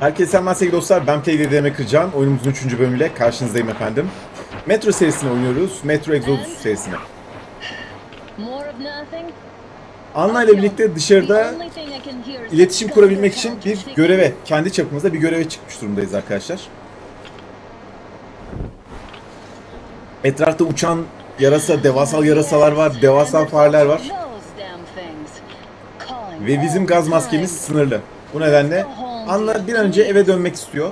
Herkese selamlar sevgili dostlar. Ben Play DDM Kırcan. Oyunumuzun 3. bölümüyle karşınızdayım efendim. Metro serisini oynuyoruz. Metro Exodus serisini. Anna ile birlikte dışarıda iletişim kurabilmek için bir göreve, kendi çapımızda bir göreve çıkmış durumdayız arkadaşlar. Etrafta uçan yarasa, devasal yarasalar var, devasal fareler var. Ve bizim gaz maskemiz sınırlı. Bu nedenle Anna bir an önce eve dönmek istiyor.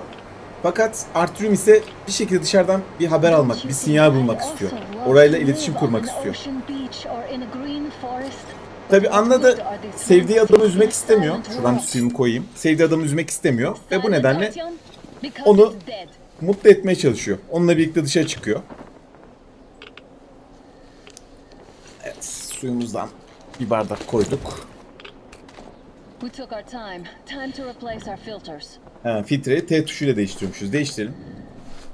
Fakat Artyom ise bir şekilde dışarıdan bir haber almak, bir sinyal bulmak istiyor. Orayla iletişim kurmak istiyor. Tabi Anna da sevdiği adamı üzmek istemiyor. Şuradan suyumu koyayım. Sevdiği adamı üzmek istemiyor. Ve bu nedenle onu mutlu etmeye çalışıyor. Onunla birlikte dışarı çıkıyor. Evet, suyumuzdan bir bardak koyduk. We took our time. Time to replace our filters. Ha, filtreyi T tuşuyla değiştiriyormuşuz. Değiştirelim.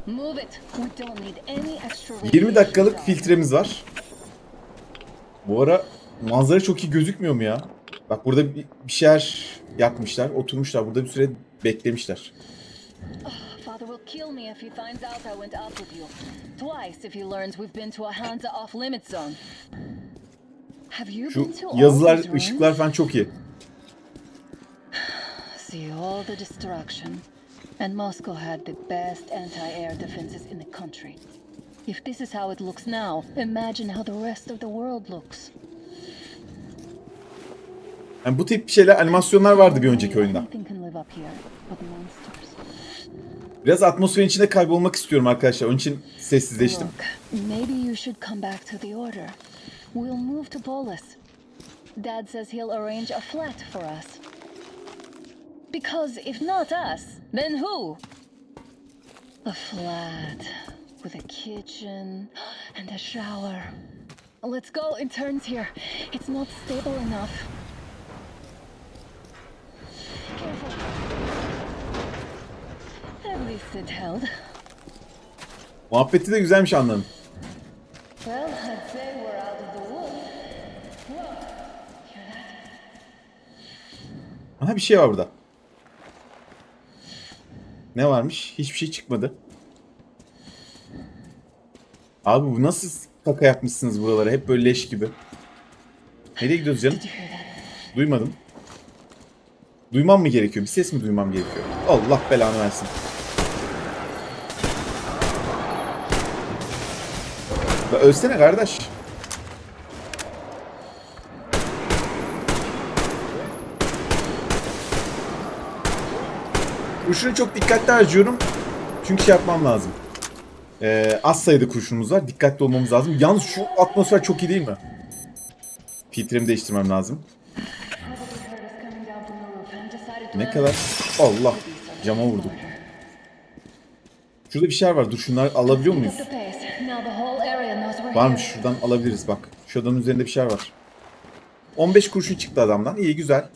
Move it. We don't need any extra 20 dakikalık filtremiz var. Bu ara manzara çok iyi gözükmüyor mu ya? Bak burada bir bir şeyler yapmışlar, oturmuşlar. Burada bir süre beklemişler. Father will kill me if he finds out I went out with you. Twice if he learns we've been to a Hansa off-limit zone. Have you Şu yazılar, ışıklar falan çok iyi. See all the destruction. And Moscow had the best anti-air defenses in the country. If this is how it looks now, imagine how the rest of the world looks. Yani bu tip şeyler, animasyonlar vardı bir önceki oyunda. Biraz atmosferin içinde kaybolmak istiyorum arkadaşlar. Onun için sessizleştim. Maybe you should come back to the order. We'll move to Polis. Dad says he'll arrange a flat for us. Because if not us, then who? A flat with a kitchen and a shower. Let's go in turns here. It's not stable enough. Careful. At least it held. Muhabbeti de güzelmiş anladım. Well, I'd say we're out of the woods. Whoa. Hear that? Aha bir şey var burada. Ne varmış? Hiçbir şey çıkmadı. Abi bu nasıl kaka yapmışsınız buralara? Hep böyle leş gibi. Nereye gidiyoruz canım? Duymadım. Duymam mı gerekiyor? Bir ses mi duymam gerekiyor? Allah belanı versin. Ölsene kardeş. Kurşunu çok dikkatli harcıyorum. Çünkü şey yapmam lazım. Ee, az sayıda kurşunumuz var. Dikkatli olmamız lazım. Yalnız şu atmosfer çok iyi değil mi? Filtremi değiştirmem lazım. Ne kadar? Allah. Cama vurdum. Şurada bir şeyler var. Dur şunları alabiliyor muyuz? Varmış. Şuradan alabiliriz bak. Şu adamın üzerinde bir şeyler var. 15 kurşun çıktı adamdan. İyi güzel.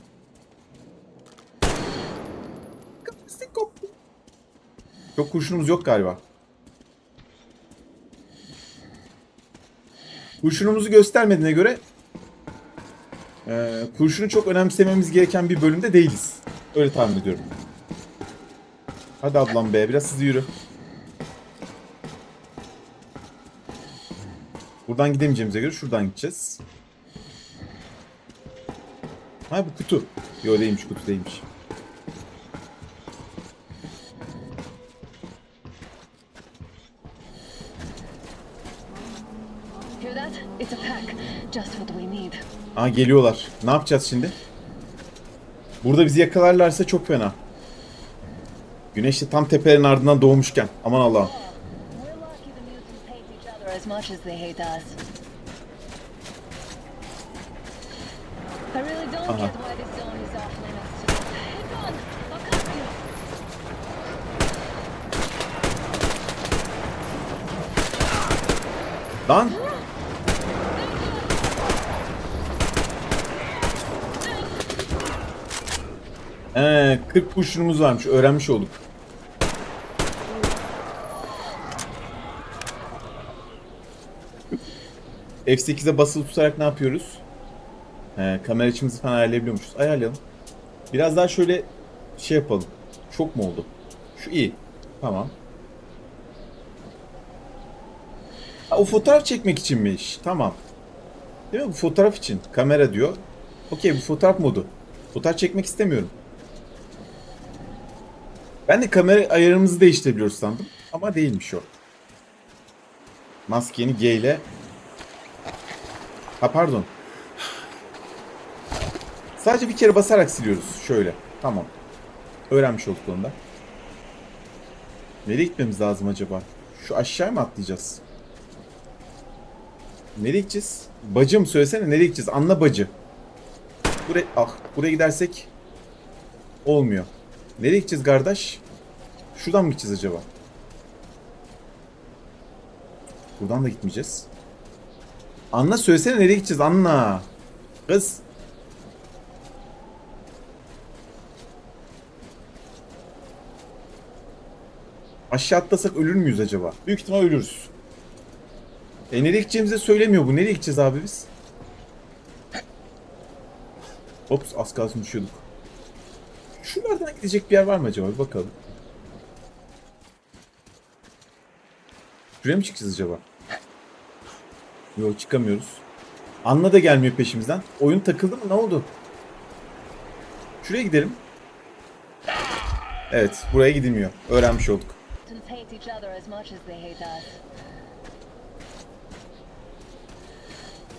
Çok kurşunumuz yok galiba. Kurşunumuzu göstermediğine göre e, kurşunu çok önemsememiz gereken bir bölümde değiliz. Öyle tahmin ediyorum. Hadi ablam be biraz hızlı yürü. Buradan gidemeyeceğimize göre şuradan gideceğiz. Ha bu kutu. Yo değilmiş kutu değilmiş. Aa geliyorlar. Ne yapacağız şimdi? Burada bizi yakalarlarsa çok fena. Güneş de tam tepelerin ardından doğmuşken. Aman Allah'ım. We're lucky the mutants hate each other as much as they hate us. I really don't Uh-huh. get why this zone is off limits to Hang on! I'll cover you! Lan! Ee, 40 kurşunumuz varmış. Öğrenmiş olduk. F8'e basılı tutarak ne yapıyoruz? Ee, kamera açımızı falan ayarlayabiliyormuşuz. Ayarlayalım. Biraz daha şöyle şey yapalım. Çok mu oldu? Şu iyi. Tamam. Ha, o fotoğraf çekmek içinmiş. Tamam. Değil mi? Bu fotoğraf için. Kamera diyor. Okey bu fotoğraf modu. Fotoğraf çekmek istemiyorum. Ben de kamera ayarımızı değiştirebiliyoruz sandım. Ama değilmiş o. Maskeni G ile... Ha pardon. Sadece bir kere basarak siliyoruz. Şöyle. Tamam. Öğrenmiş olduk onu da. Nereye gitmemiz lazım acaba? Şu aşağı mı atlayacağız? Nereye gideceğiz? Bacım söylesene nereye gideceğiz? Anla bacı. Buraya, ah, buraya gidersek olmuyor. Nereye gideceğiz kardeş? Şuradan mı gideceğiz acaba? Buradan da gitmeyeceğiz. Anla söylesene nereye gideceğiz? Anla. Kız. Aşağı atlasak ölür müyüz acaba? Büyük ihtimal ölürüz. E nereye gideceğimizi de söylemiyor bu. Nereye gideceğiz abi biz? Ops az kalsın düşüyorduk. Şuralardan gidecek bir yer var mı acaba? Bir bakalım. Şuraya mı çıkacağız acaba? Yok çıkamıyoruz. Anna da gelmiyor peşimizden. Oyun takıldı mı? Ne oldu? Şuraya gidelim. Evet, buraya gidilmiyor. Öğrenmiş olduk.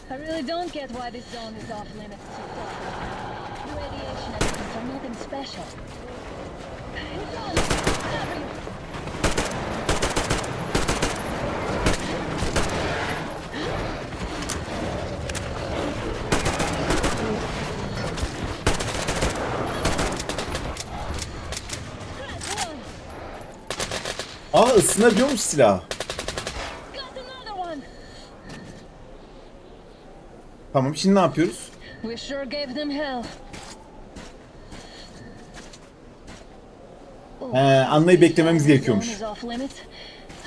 I really don't get why this zone is off limits to Docker. The radiation elements are nothing special. Aa ısınabiliyormuş silah. Got another one! Tamam şimdi ne yapıyoruz? We sure gave them hell. He, Anna'yı beklememiz gerekiyormuş. is off limits.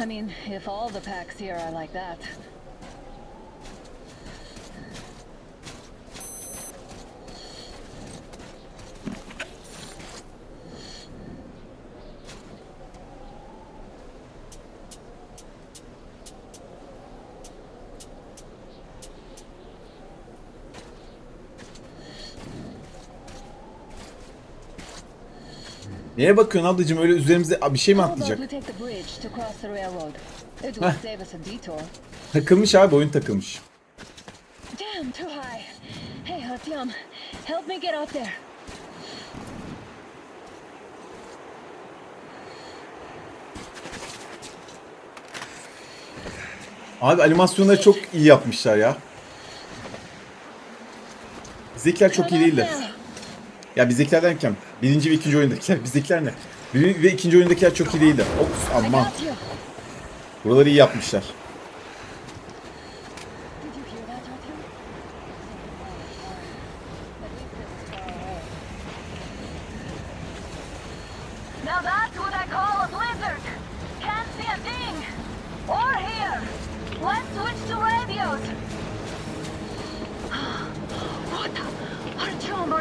I mean, if all the packs here are like that. Neye bakıyorsun ablacığım öyle üzerimize Aa, bir şey mi atlayacak? Takılmış abi oyun takılmış. Abi animasyonları çok iyi yapmışlar ya. Bizdekiler çok iyi değiller. Ya bizdekiler derken birinci ve ikinci oyundakiler. Bizdekiler ne? Birinci ve ikinci oyundakiler çok iyi değiller. Ops aman. Buraları iyi yapmışlar.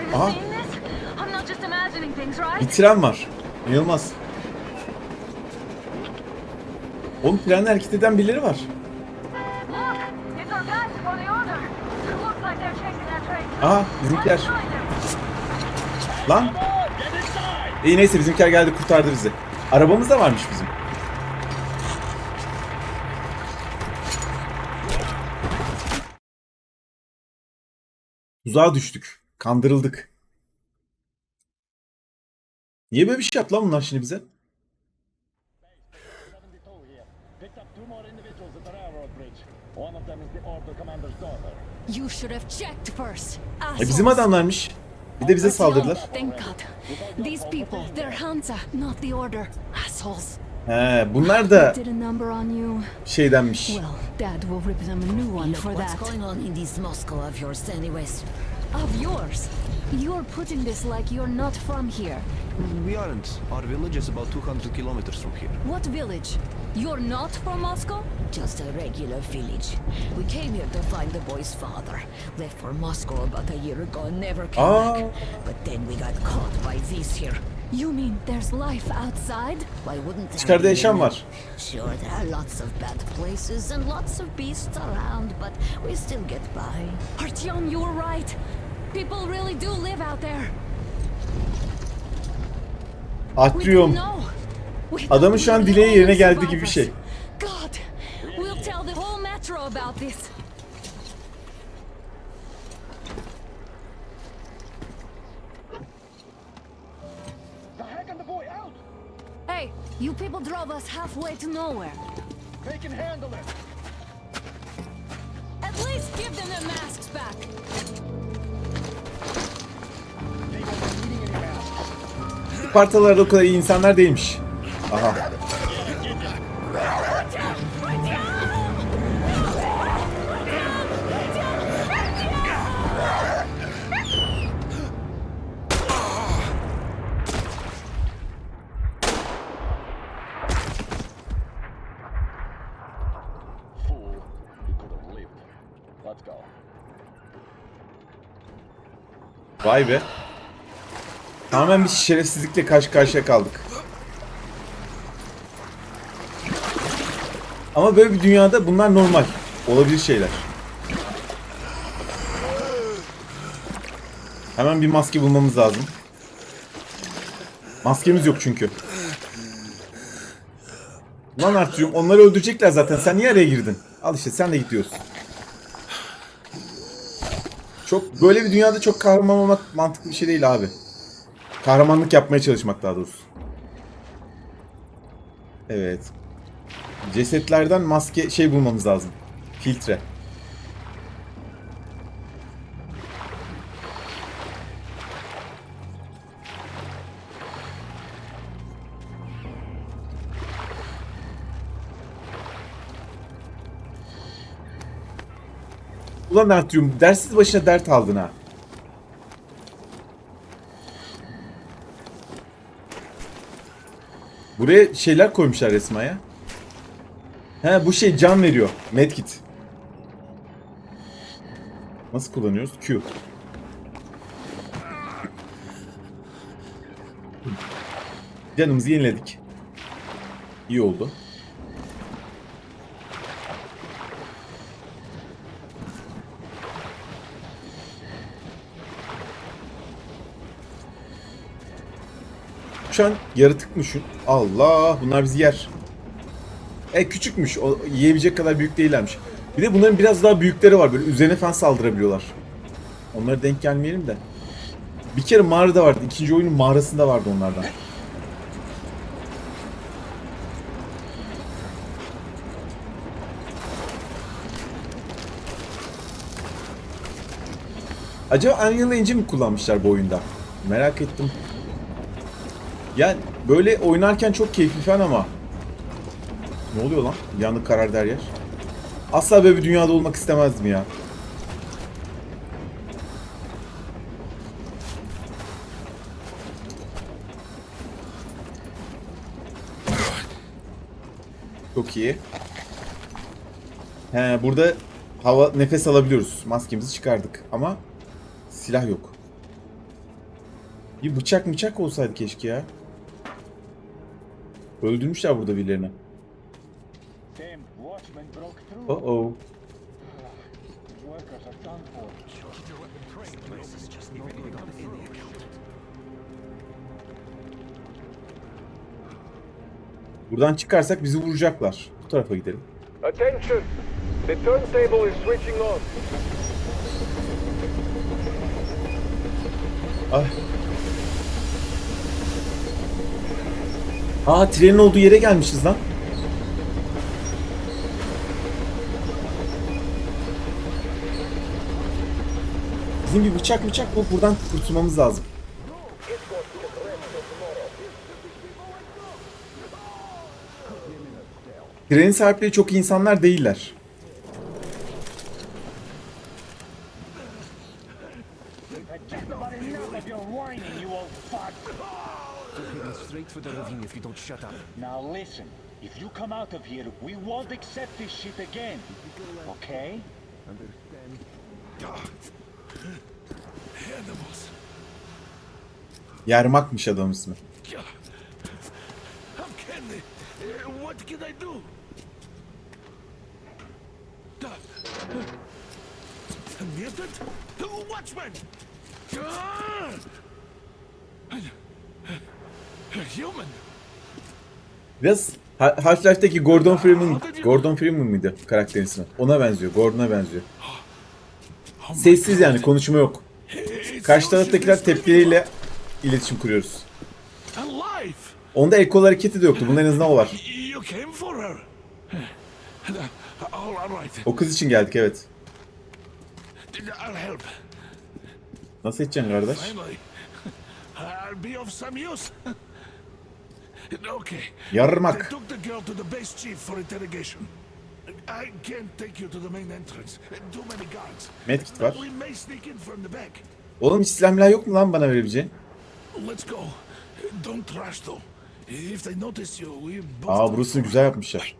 Aha. Bir tren var. İnanılmaz. Oğlum trenle hareket eden birileri var. Aha bizimkiler. Lan. İyi neyse bizimkiler geldi kurtardı bizi. Arabamız da varmış bizim. Tuzağa düştük. Kandırıldık. Niye böyle bir şey yaptı lan bunlar şimdi bize? 72 here. Picked up two more individuals at the railroad bridge. One of them is the Order Commander's daughter. You should have checked first. E bizim adamlarmış. Bir de bize saldırdılar. Thank God. These people, they're Hansa, not the Order. Assholes. He, bunlar da şeydenmiş. Well, Dad will rip them a new one Look for what's that. going on in this Moscow of yours anyways. Of yours. You're putting this like you're not from here. We aren't. Our village is about 200 kilometers from here. What village? You're not from Moscow? Just a regular village. We came here to find the boy's father. Left for Moscow about a year ago and never came Ah. back. But then we got caught by these here. You mean there's life outside? Why wouldn't there yaşam any? var. Sure, there are lots of bad places and lots of beasts around, but we still get by. Artyom, you were right. People really do live out there. Atrium. Adamın şu an dileği yerine geldi gibi bir şey. God, we'll tell the whole metro about this. The boy out! Hey, you people drove us halfway to nowhere. They can handle it! At least give them their masks back. Spartalılar o kadar iyi insanlar değilmiş. Aha. Vay be. Tamamen bir şerefsizlikle karşı karşıya kaldık. Ama böyle bir dünyada bunlar normal. Olabilir şeyler. Hemen bir maske bulmamız lazım. Maskemiz yok çünkü. Lan Artyom onları öldürecekler zaten. Sen niye araya girdin? Al işte sen de gidiyorsun. Çok böyle bir dünyada çok kahraman olmak mantıklı bir şey değil abi. Kahramanlık yapmaya çalışmak daha doğrusu. Evet. Cesetlerden maske şey bulmamız lazım. Filtre. Ulan Artyom dersiz başına dert aldın ha. Buraya şeyler koymuşlar resmen ya. He bu şey can veriyor. Medkit. Nasıl kullanıyoruz? Q. Canımızı yeniledik. İyi oldu. Şu an yaratık mı şu? Allah bunlar bizi yer. E küçükmüş. O yiyebilecek kadar büyük değillermiş. Bir de bunların biraz daha büyükleri var. Böyle üzerine falan saldırabiliyorlar. Onlara denk gelmeyelim de. Bir kere mağarada vardı. İkinci oyunun mağarasında vardı onlardan. Acaba Unreal Engine mi kullanmışlar bu oyunda? Merak ettim. Yani böyle oynarken çok keyifli falan ama ne oluyor lan? Yanık karar der yer. Asla böyle bir dünyada olmak istemezdim ya. Çok iyi. He, burada hava nefes alabiliyoruz. Maskemizi çıkardık ama silah yok. Bir bıçak bıçak olsaydı keşke ya. Öldürmüşler burada birilerini. Oh oh. Buradan çıkarsak bizi vuracaklar. Bu tarafa gidelim. Attention! The turntable is switching on. Ay. Aa trenin olduğu yere gelmişiz lan. Bizim bir bıçak bıçak bulup buradan kurtulmamız lazım. Trenin sahipleri çok insanlar değiller. for the ravine if you don't shut up. Now listen, if you come out of here, we won't accept this shit again. Okay? Animals. Yarmakmış adam ismi. How can? What can I do? Mutant? Watchman! Ah! Ah! Biraz Ha- Half-Life'deki Gordon Freeman, Gordon Freeman mıydı karakterin ismi? Ona benziyor, Gordon'a benziyor. Sessiz yani, konuşma yok. Karşı taraftakiler tepkileriyle iletişim kuruyoruz. Onda el kol hareketi de yoktu. Bunda en azından o var. O kız için geldik evet. Nasıl edeceksin kardeş? Okay. They Yarmak. took the girl to the base chief for interrogation. I can't take you to the main entrance. Too many guards. Medkit var. We may sneak in from the back. Oğlum hiç silah yok mu lan bana verebileceğin? Let's go. Don't rush though. If they notice you, we both. Aa burasını güzel yapmışlar.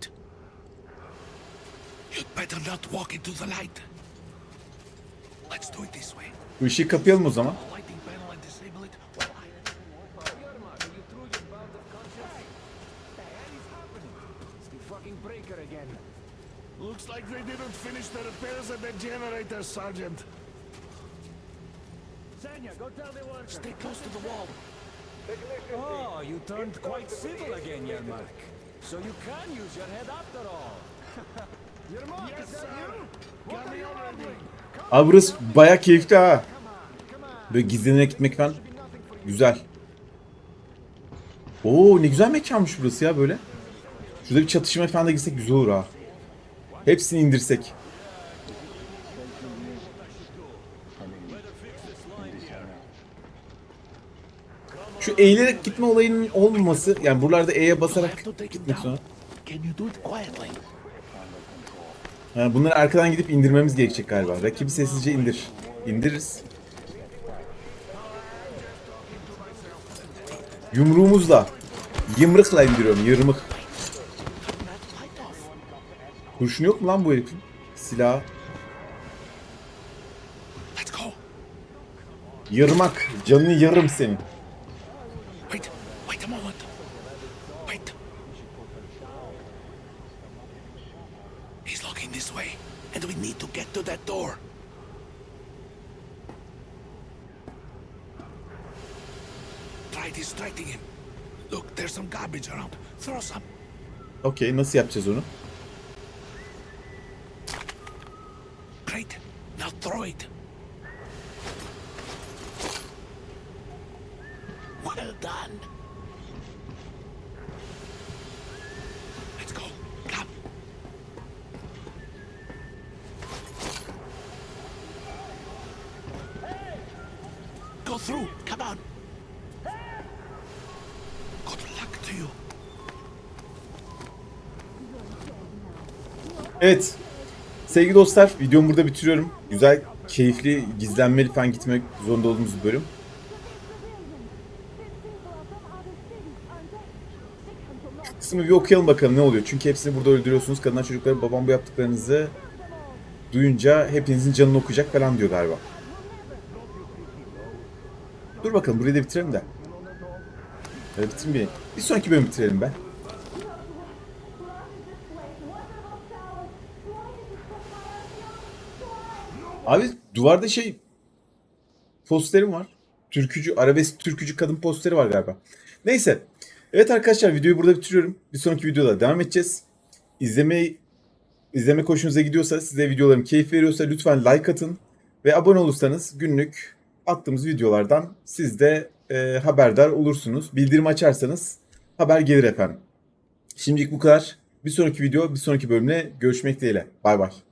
You'd better not walk into the light. Let's do it this way. Bu ışığı kapayalım o zaman. Lighting panel and disable it. while I- Looks like they didn't finish the repairs at the generator, Sergeant. Sanya, go tell the workers. Stay close to the wall. Oh, you turned quite civil again, Yermak. So you can use your head after all. Yermak, Yes, is that you? Got me already. Abi burası baya keyifli ha. Böyle gizlenerek gitmek falan güzel. Oo ne güzel mekanmış burası ya böyle. Şurada bir çatışma falan da girsek güzel olur ha. Hepsini indirsek. Şu eğilerek gitme olayının olmaması yani buralarda E'ye basarak gitmek sonra. Ha, bunları arkadan gidip indirmemiz gerekecek galiba. Rakibi sessizce indir. İndiririz. Yumruğumuzla. Yımrıkla indiriyorum. Yırmık. Kurşun yok mu lan bu herifin? Silah. Let's go. Yırmak. Canını yarım senin. Wait, wait a moment. Wait. He's looking this way, and we need to get to that door. Try distracting him. Look, there's some garbage around. Throw some. Okey nasıl yapacağız onu? Great. Now throw it. Well done. Let's go. Come. Go through. Come on. Good luck to you. Evet. Sevgili dostlar videomu burada bitiriyorum. Güzel, keyifli, gizlenmeli falan gitmek zorunda olduğumuz bir bölüm. kısmı bir okuyalım bakalım ne oluyor. Çünkü hepsini burada öldürüyorsunuz. Kadınlar çocukları babam bu yaptıklarınızı duyunca hepinizin canını okuyacak falan diyor galiba. Bakalım burayı da bitirelim de. Hadi bitirmeyelim. Bir sonraki bölüm bitirelim ben. Abi duvarda şey posterim var. Türkücü, arabesk türkücü kadın posteri var galiba. Neyse. Evet arkadaşlar videoyu burada bitiriyorum. Bir sonraki videoda devam edeceğiz. İzlemeyi izleme hoşunuza gidiyorsa, size videolarım keyif veriyorsa lütfen like atın ve abone olursanız günlük attığımız videolardan siz de e, haberdar olursunuz. Bildirim açarsanız haber gelir efendim. Şimdilik bu kadar. Bir sonraki video, bir sonraki bölümle görüşmek dileğiyle. Bay bay.